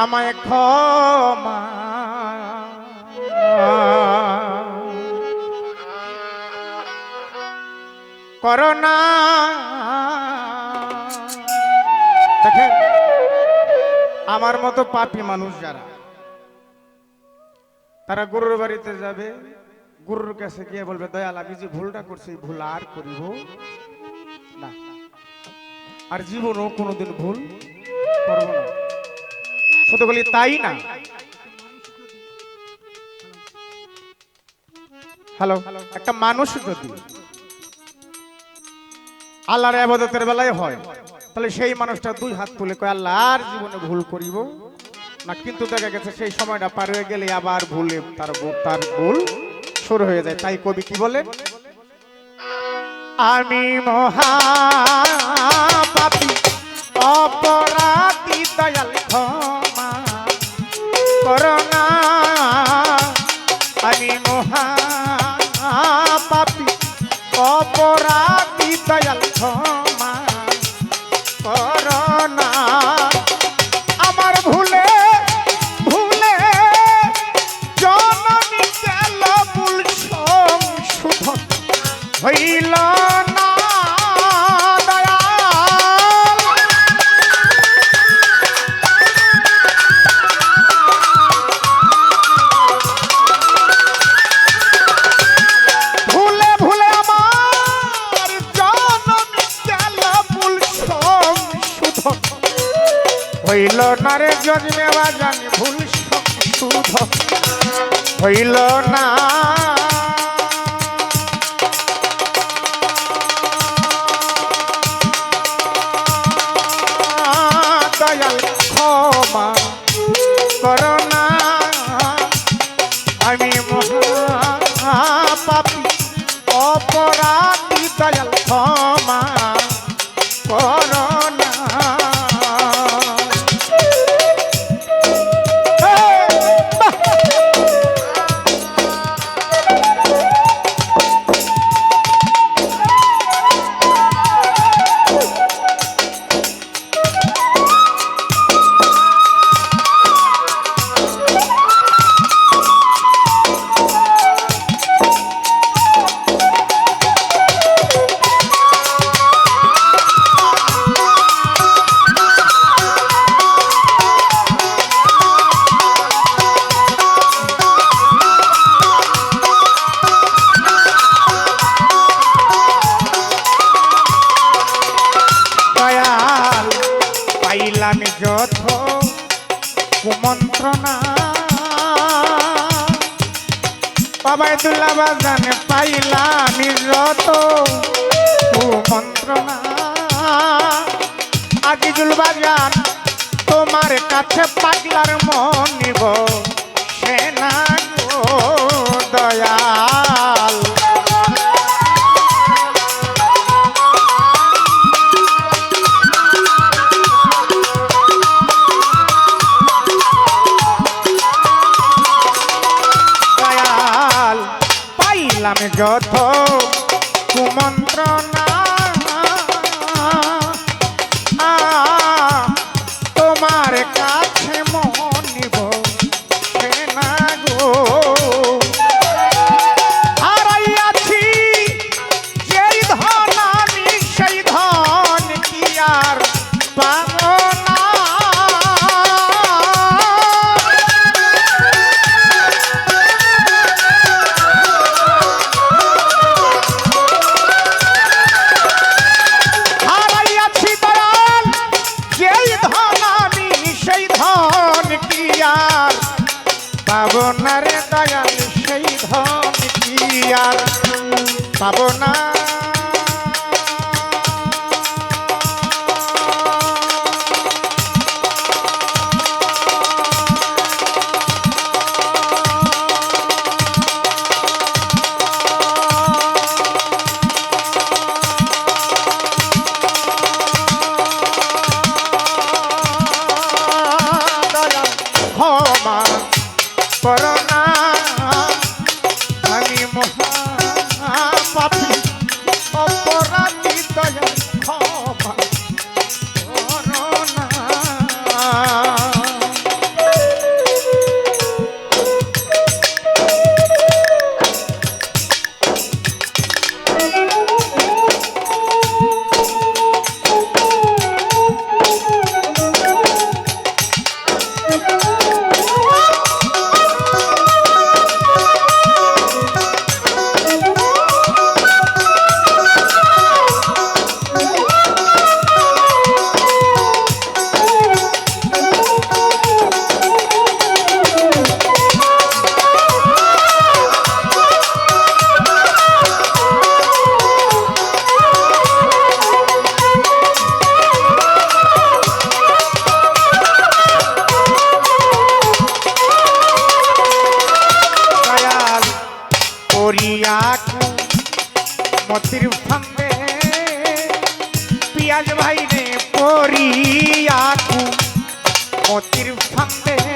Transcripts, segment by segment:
আমায় ক্ষমা। করোনা আমার মতো পাপী মানুষ যারা তারা গরুর বাড়িতে যাবে গরুর কাছে গিয়ে বলবে, দয়াল, আমি যে ভুলটা করছি ভুল আর করিব না। আর জীবনও কোনোদিন ভুল করব না। শুধু বলি তাই না? হ্যালো, একটা মানুষ যদি আল্লাহর আবাদতের বেলায় হয়, তাহলে সেই মানুষটা দুই হাত তুলে কয় আল্লাহ আর জীবনে ভুল করিব না। কিন্তু দেখা গেছে সেই সময়টা পার হয়ে গেলে আবার ভুলে তার তার ভুল শুরু হয়ে যায়। তাই কবি কি বলেন? আমি মহা পাপী অপরাধী, দয়াল, ক্ষমা করোনা আমি মহা না রে জন্মে বাজান ভুল হইল না। পাইলাম যথ কুমন্ত্রণা। বাবাই দুল্লা বাজান পাইলাম যত কুমন্ত্রণা। আজিজুল বাজান তোমার কাছে পাগলার মন নিব। করিয়া কু মতির ফান্দে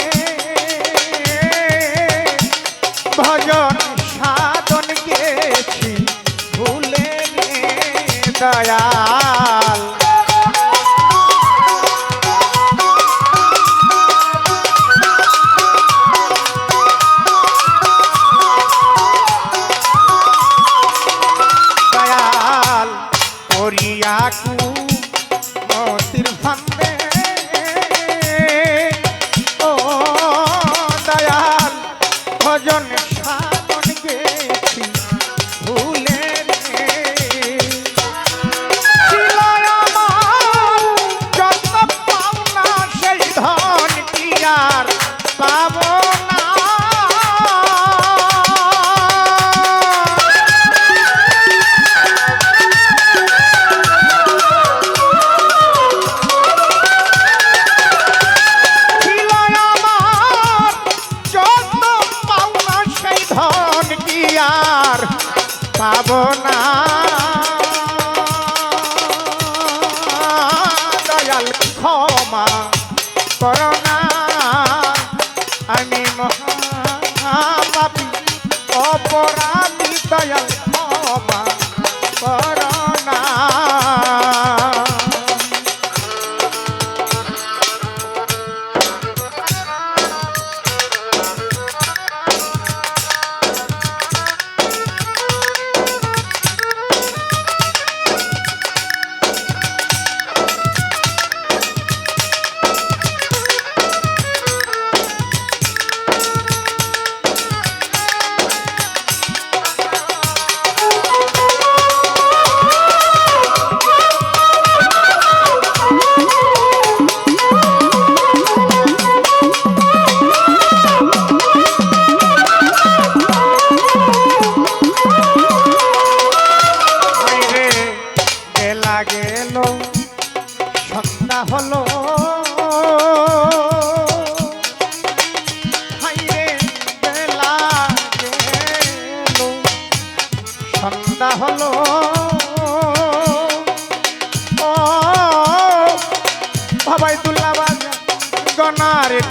আর পাবো না।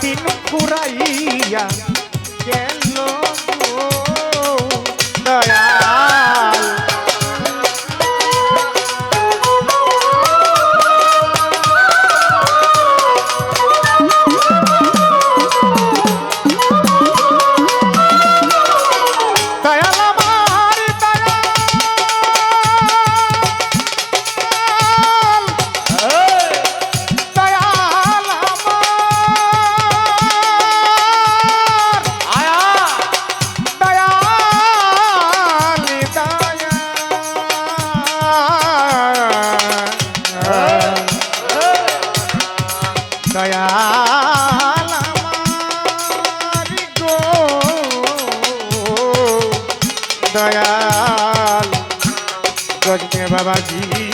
তিন ফুরাইয়া দয়াল গজনে বাবাজি।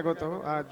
বিশ্বের আজ